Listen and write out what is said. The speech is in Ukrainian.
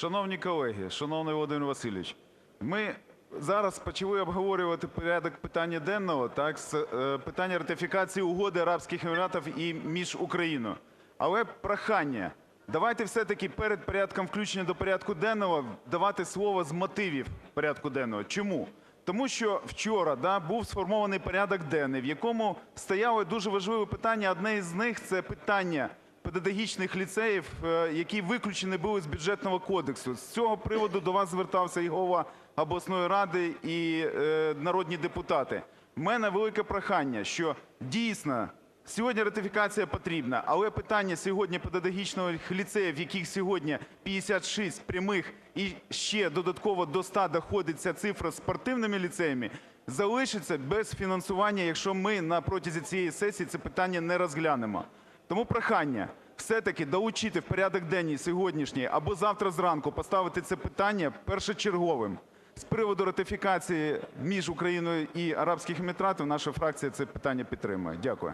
Шановні колеги, шановний Володимир Васильович, ми зараз почали обговорювати порядок питання денного, так, з е, питання ратифікації Угоди Арабських Еміратів і між Україною. Але прохання, давайте все-таки перед порядком включення до порядку денного давати слово з мотивів порядку денного. Чому? Тому що вчора да, був сформований порядок денний, в якому стояло дуже важливе питання. Одне із них – це питання педагогічних ліцеїв, е, які виключені були з Бюджетного кодексу. З цього приводу до вас звертався і голова обласної ради, і е, народні депутати. В мене велике прохання, що дійсно сьогодні ратифікація потрібна, але питання сьогодні педагогічних ліцеїв, яких сьогодні 56 прямих і ще додатково до 100 доходить ця цифра з спортивними ліцеями, залишиться без фінансування, якщо ми на протязі цієї сесії це питання не розглянемо. Тому прохання все-таки долучити в порядок денний сьогоднішній або завтра зранку поставити це питання першочерговим. З приводу ратифікації між Україною і Арабськими Еміратів наша фракція це питання підтримує. Дякую.